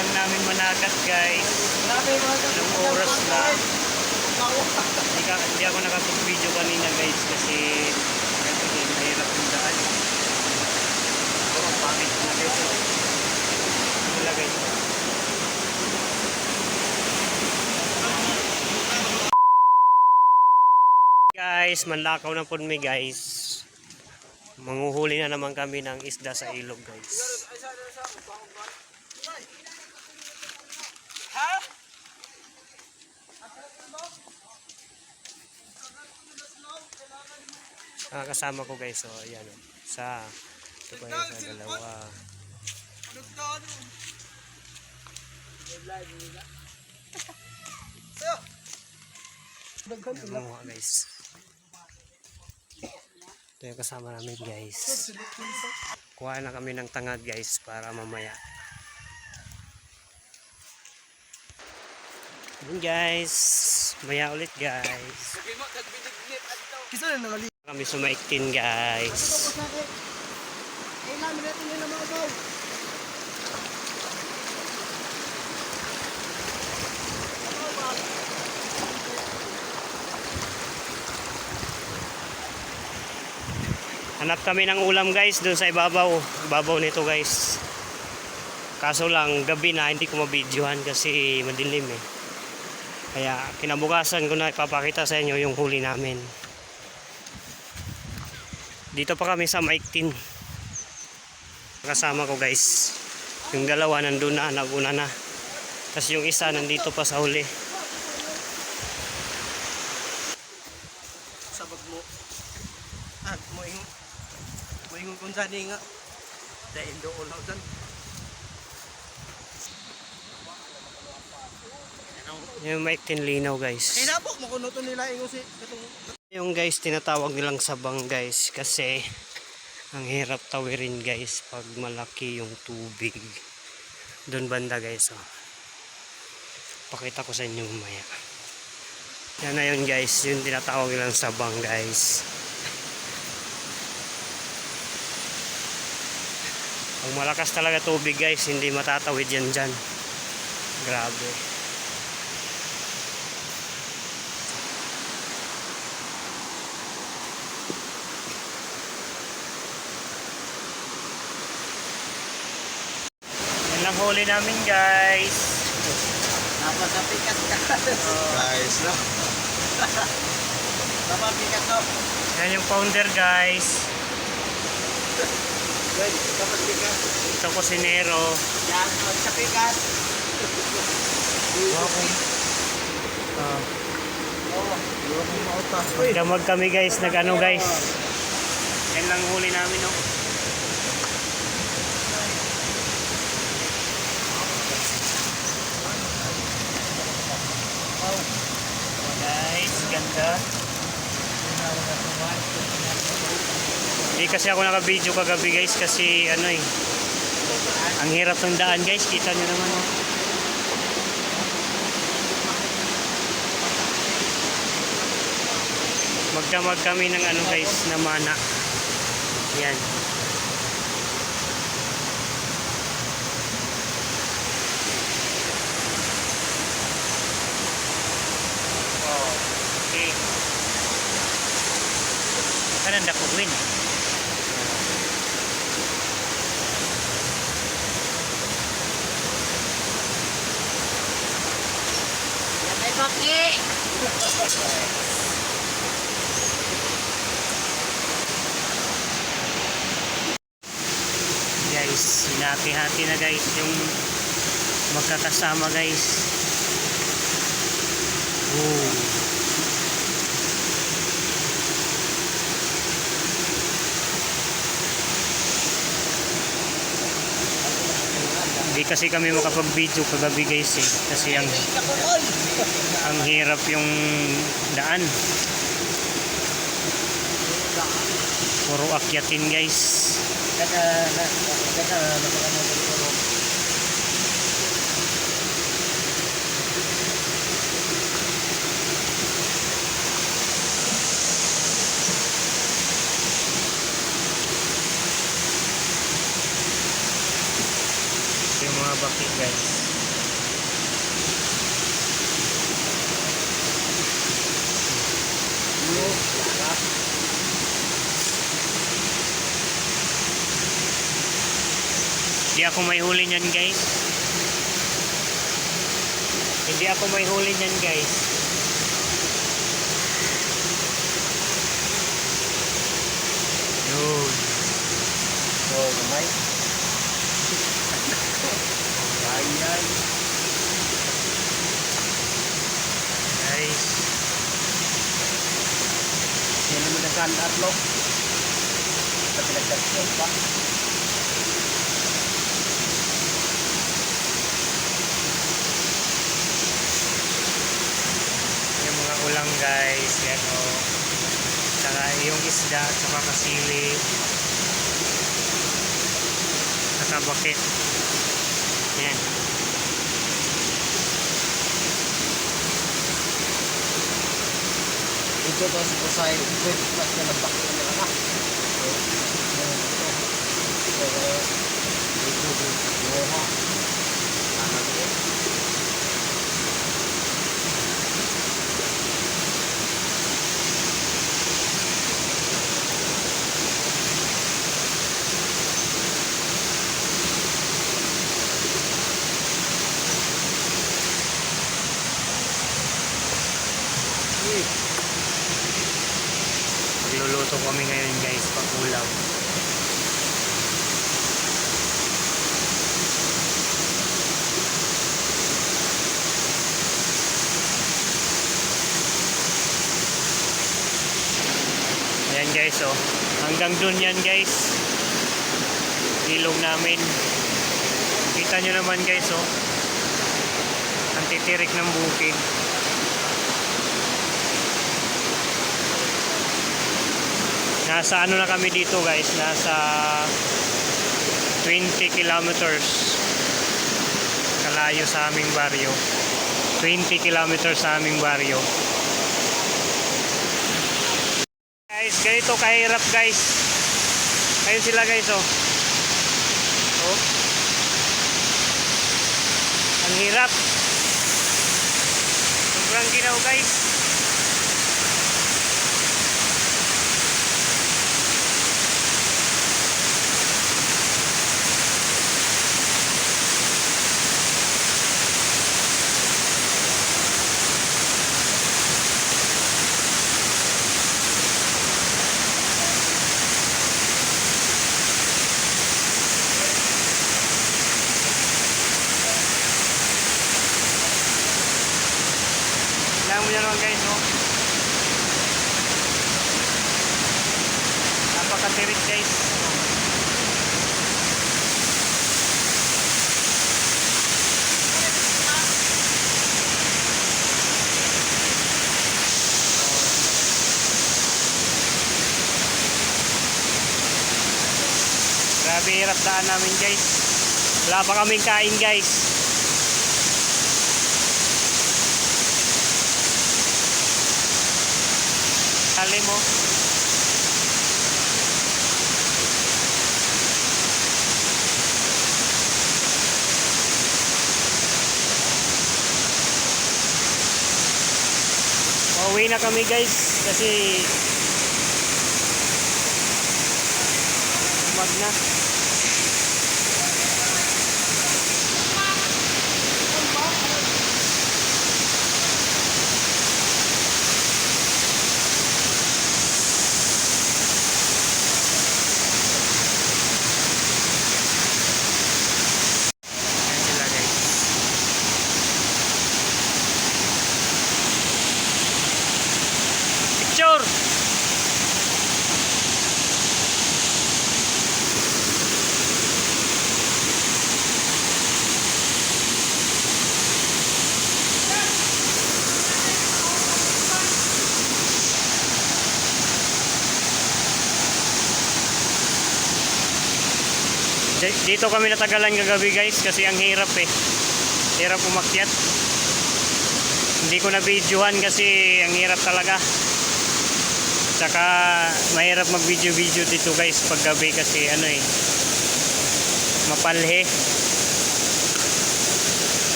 lang namin managat guys. Ilang oras lang. Hindi, ka, hindi ako nakapag-video kanina guys kasi kasi mahirap yung daan. Oh, ang pangit na guys. Wala guys. Guys, manlakaw na po mi guys. Manguhuli na naman kami ng isda sa ilog guys. Ah, kasama ko guys, so ayan oh. Sa ito pa yun, sa dalawa. Nangunguha guys. Ito yung kasama namin guys. Kuha na kami ng tangad guys para mamaya. Yun guys. Maya ulit guys. Kisa na naman. Kami sumaiktin guys. Hanap kami ng ulam guys doon sa ibabaw. Ibabaw nito guys. Kaso lang gabi na hindi ko mabidyohan kasi madilim eh. Kaya kinabukasan ko na ipapakita sa inyo yung huli namin. Dito pa kami sa Maiktin. Kasama ko guys. Yung dalawa nandun na, naguna na. Tapos yung isa nandito pa sa huli. Sabag mo. Ah, mo ingon. Mo ingon kung saan nga. Dahil do ulaw dyan. Yung Maiktin linaw guys. Napok mo kung ito nila ingon si katong Yung guys, tinatawag nilang sabang guys kasi ang hirap tawirin guys pag malaki yung tubig. Doon banda guys, oh. Pakita ko sa inyo mamaya. Yan na yun guys, yung tinatawag nilang sabang guys. Pag malakas talaga tubig guys, hindi matatawid yan dyan. Grabe. Huli namin guys. Napasapikat ka. Guys, no? Napapikat no? Yan yung founder guys. Ito ko si Nero. Yan, magsapikat. Uy, damag kami guys, nag ano guys. Yan lang huli namin no. Guys, ganda. Hindi kasi ako naka-video kagabi guys kasi ano eh. Ang hirap ng daan guys, kita nyo naman. Oh. Magdamag kami ng ano guys na mana. Yan. Kanan dako win. yan ay baki. Guys, hinati-hati na guys yung magkakasama guys. Oh. Hindi kasi kami makapag-video kagabi guys eh. Kasi ang, ang hirap yung daan. Puro akyatin guys. Kaya na, kaya overkill guys. Yun hindi ako may huli nyan guys. Hindi ako may huli nyan guys. Yun. So gamay Ayan. Guys. Sino mo nagkandar, lo? Sa pinagkakasyon pa. Yung mga ulang guys. Yan o. Saka yung isda. Saka kasili. Saka bakit. Yan. Ito to sa Pasay. Pwede pa siya nagbakit na nila na. So, yan ito. So, ito din sa Yoha. Ano guys. Pag ulam. Ayan guys oh. Hanggang dun yan guys. Ilog namin. Kita nyo naman guys oh. Ang titirik ng bukid. Nasa ano na kami dito guys, nasa 20 kilometers kalayo sa aming baryo. 20 kilometers sa aming baryo. Guys, ganito kahirap guys. Ayun sila guys oh. Oh. Ang hirap. Sobrang ginaw guys. Kailangan mo yan naman guys, oh. Napakatirik guys. Grabe hirap daan namin guys. Wala pa kaming kain guys. Kali mo. Pauwi na kami guys kasi mag na. Ayan sila guys. Picture! Di- Dito kami natagalan kagabi guys kasi ang hirap eh. Hirap umakyat. Hindi ko na videohan kasi ang hirap talaga. Tsaka mahirap mag video video dito guys pag gabi kasi ano eh. Mapalhe.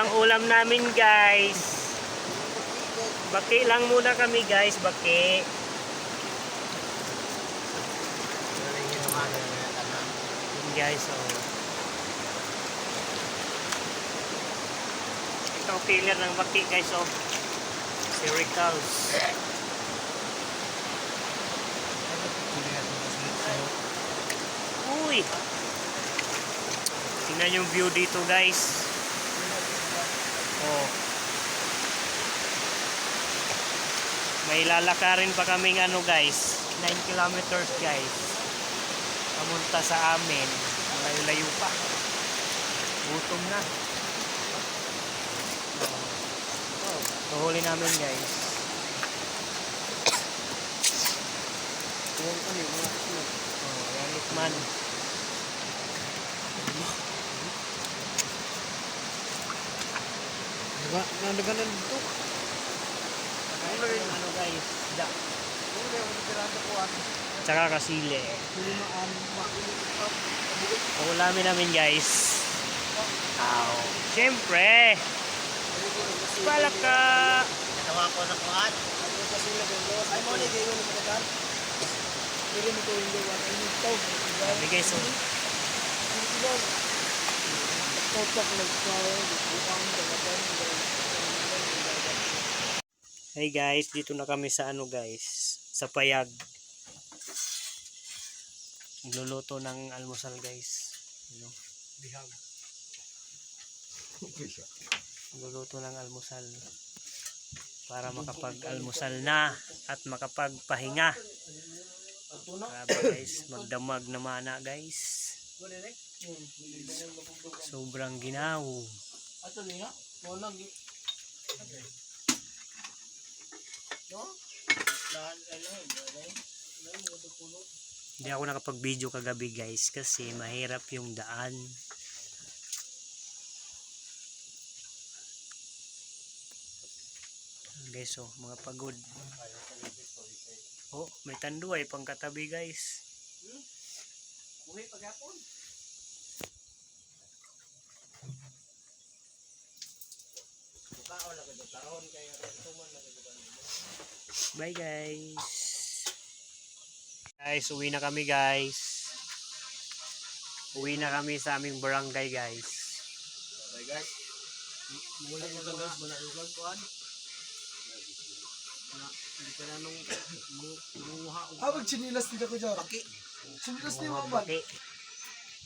lang ulam namin guys. Baki lang muna kami guys, baki. Yun guys, oh. Ito killer ng baki guys, oh. Si Rickles. Uy! Tingnan yung view dito guys. May lalakarin pa kaming ano guys. 9 kilometers guys. Pamunta sa amin. Layo-layo pa. Gutom na. Tuhuli namin guys. Oh, yan Lukman. Diba? Nandagan dito. Ito yung ano guys, da. Ano yung tiranda ko ano? Tsaka kasile. Hindi maan makinig Paulamin namin guys. Ow. Siyempre. Palaka. Tawa ko na kuhan. Ay mo ni gayon ni padagan. Dili mo ko yung gawa ay nito. Sabi guys, oh. Totok nagkaw, bukang dalagan. Hey guys, dito na kami sa ano guys, sa payag. Nagluluto ng almusal guys. Ano? Bihag. Nagluluto ng almusal. Para makapag-almusal na at makapagpahinga. Grabe guys, magdamag na mana guys. Sobrang ginaw. Ato niya, mo nang No? Lahan ano, Hindi ako nakapag-video kagabi guys kasi mahirap yung daan. Guys, oh, mga pagod. Oh, may tanduay pang katabi guys. Buhay pagapon. Kao lang ito taon kaya tuman lang ito. Bye guys. Guys, uwi na kami guys. Uwi na kami sa aming barangay guys. Bye guys. Mula ko sa guys, yung vlog kuhan. Na, hindi ka na nung munguha. Ah, magsinilas din ako dyan. Paki. Sinilas din Mga mo ba?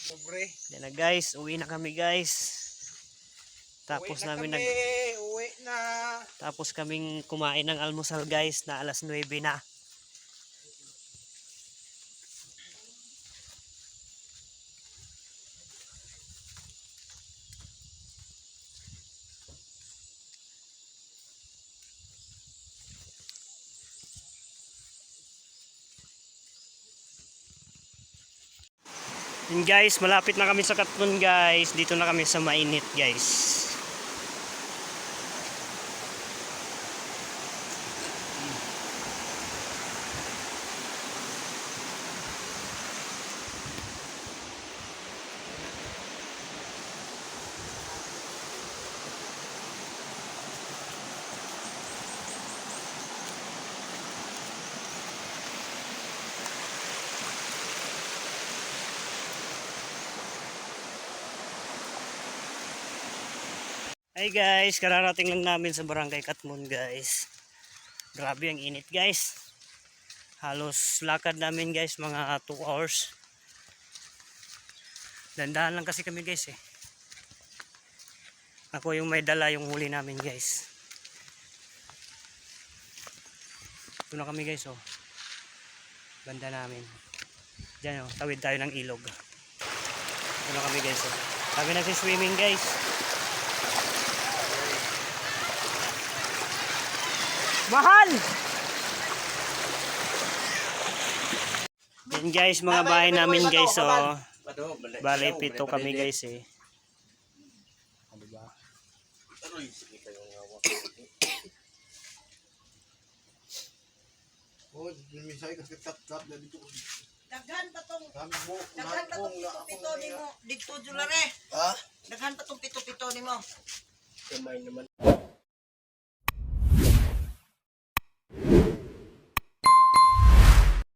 Sobre. Yan na guys, uwi na kami guys. Tapos namin nag Uwi na. tapos kaming kumain ng almusal guys na alas 9 na. Yun guys, malapit na kami sa Katmon guys. Dito na kami sa mainit guys. Hi guys, kararating lang namin sa barangay Katmon guys. Grabe ang init guys. Halos lakad namin guys mga 2 hours. Dandahan lang kasi kami guys eh. Ako yung may dala yung huli namin guys. Ito na kami guys oh. Banda namin. Diyan oh, tawid tayo ng ilog. Ito na kami guys oh. Kami nagsiswimming guys. Mahal! Yan guys, mga bahay namin guys, oh. Bale, pito kami guys eh. Oh, misay kasi tap-tap na dito. Daghan pa tong daghan pa tong pito-pito nimo dito julare. Ha? Daghan pa tong pito-pito nimo. Gamay naman.